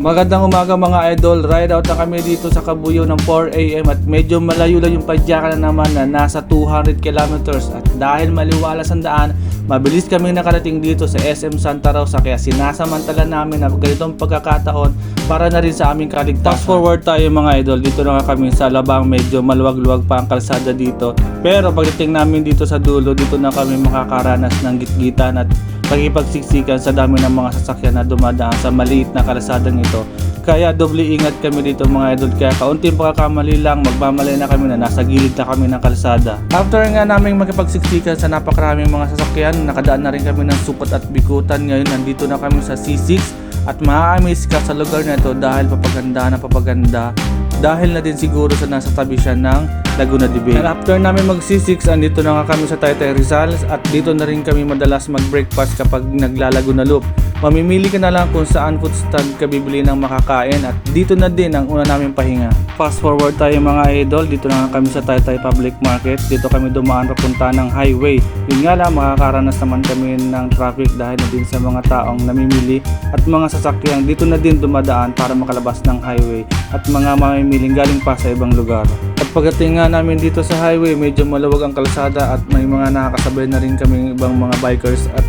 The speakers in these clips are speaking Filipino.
Magandang umaga mga idol, ride out na kami dito sa Kabuyaw ng 4am at medyo malayo lang yung padyakan na naman na nasa 200 kilometers. At dahil maliwalas ang daan, mabilis kami nakarating dito sa SM Santa Rosa. Kaya sinasamantala namin na ganitong pagkakataon para na rin sa aming kaligtasan. Fast forward tayo mga idol, dito na nga kami sa labang medyo maluwag-luwag pa ang kalsada dito pero pagdating namin dito sa dulo, dito na kami makakaranas ng gitgitan at pagkipagsiksikan sa dami ng mga sasakyan na dumadaan sa maliit na kalsadang ito. Kaya doble ingat kami dito mga idol kaya kaunting pagkakamali lang magmamalay na kami na nasa gilid na kami ng kalsada. After nga namin magkipagsiksikan sa napakaraming mga sasakyan, nakadaan na rin kami ng supot at bikutan. Ngayon nandito na kami sa C6 at maaamiss ka sa lugar na ito dahil papaganda na papaganda dahil na din siguro sa nasa tabi siya ng Laguna de Bay. And after namin mag-C6, andito na nga kami sa Taytay Rizal at dito na rin kami madalas mag-breakfast kapag naglalago na loop. Mamimili ka na lang kung saan food stand ka bibili ng makakain at dito na din ang una namin pahinga. Fast forward tayo mga idol, dito na nga kami sa Taytay Public Market. Dito kami dumaan papunta ng highway. Yun nga lang, makakaranas naman kami ng traffic dahil na din sa mga taong namimili at mga sasakyan dito na din dumadaan para makalabas ng highway at mga mamimiling galing pa sa ibang lugar. At pagdating nga namin dito sa highway, medyo maluwag ang kalsada at may mga nakakasabay na rin kami ibang mga bikers at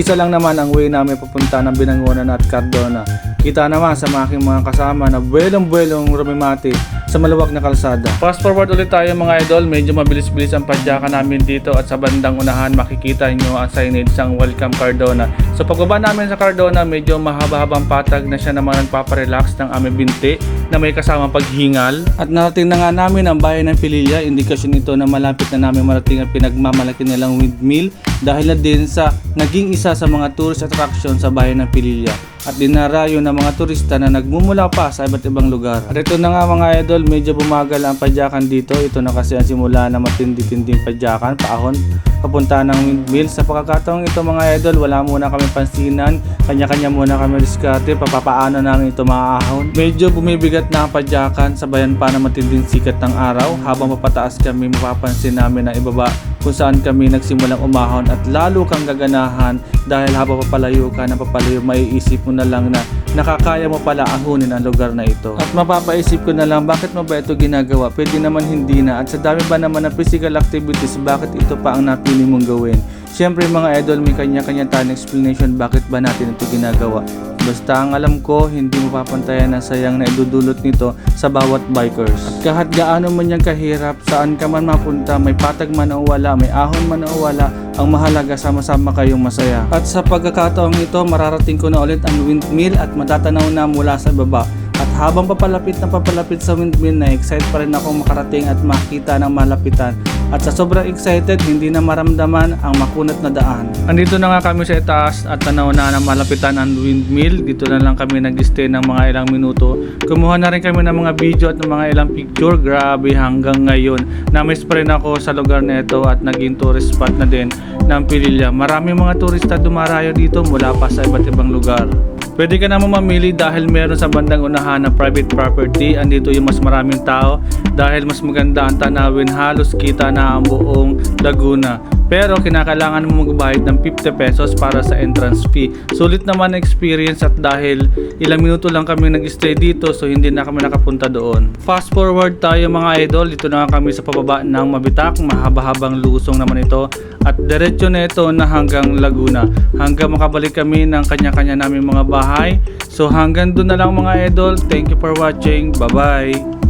isa lang naman ang way namin papunta ng Binangonan at Cardona. Kita naman sa mga aking mga kasama na buwelong-buwelong rumimati sa maluwag na kalsada. Fast forward ulit tayo mga idol, medyo mabilis-bilis ang padyakan namin dito at sa bandang unahan makikita nyo ang signage ng Welcome Cardona. So pagbaba namin sa Cardona, medyo mahaba-habang patag na siya naman nagpaparelax ng aming binti na may kasamang paghingal. At narating na nga namin ang bayan ng Pililla, indikasyon ito na malapit na namin marating ang pinagmamalaki nilang windmill dahil na din sa naging isa sa mga tourist attraction sa bayan ng Pililla at dinarayo ng mga turista na nagmumula pa sa iba't ibang lugar. At ito na nga mga idol, medyo bumagal ang padyakan dito. Ito na kasi ang simula na matindi-tinding padyakan, paahon, papunta ng windmill. Sa pagkakataong ito mga idol, wala muna kami pansinan, kanya-kanya muna kami diskarte, papapaano namin ito maaahon. Medyo bumibigat na ang padyakan, sabayan pa na matinding sikat ng araw. Habang papataas kami, mapapansin namin na ibaba kung saan kami nagsimulang umahon at lalo kang gaganahan dahil habang papalayo ka na papalayo maiisip mo na lang na nakakaya mo pala ahunin ang lugar na ito. At mapapaisip ko na lang bakit mo ba ito ginagawa? Pwede naman hindi na at sa dami ba naman ng physical activities bakit ito pa ang napili mong gawin? Siyempre mga idol may kanya-kanya tayong explanation bakit ba natin ito ginagawa. Basta ang alam ko, hindi mo papantayan ang sayang na idudulot nito sa bawat bikers. At kahit gaano man yan kahirap, saan ka man mapunta, may patag man o wala, may ahon man o wala, ang mahalaga sama-sama kayong masaya. At sa pagkakataong ito, mararating ko na ulit ang windmill at matatanaw na mula sa baba. Habang papalapit na papalapit sa windmill na excited pa rin akong makarating at makita ng malapitan. At sa sobrang excited, hindi na maramdaman ang makunat na daan. Andito na nga kami sa itaas at tanaw na ng malapitan ang windmill. Dito na lang kami nag-stay ng mga ilang minuto. Kumuha na rin kami ng mga video at ng mga ilang picture. Grabe hanggang ngayon. Namiss pa rin ako sa lugar na ito at naging tourist spot na din ng Pililla. Maraming mga turista dumarayo dito mula pa sa iba't ibang lugar. Pwede ka naman mamili dahil meron sa bandang unahan na private property. Andito yung mas maraming tao dahil mas maganda ang tanawin. Halos kita na ang buong Laguna. Pero kinakailangan mo magbayad ng 50 pesos para sa entrance fee. Sulit naman ang experience at dahil ilang minuto lang kami nag-stay dito so hindi na kami nakapunta doon. Fast forward tayo mga idol. Dito na kami sa pababa ng Mabitak. Mahaba-habang lusong naman ito. At diretso na ito na hanggang Laguna. Hanggang makabalik kami ng kanya-kanya naming mga bahay. So hanggang doon na lang mga idol. Thank you for watching. Bye-bye.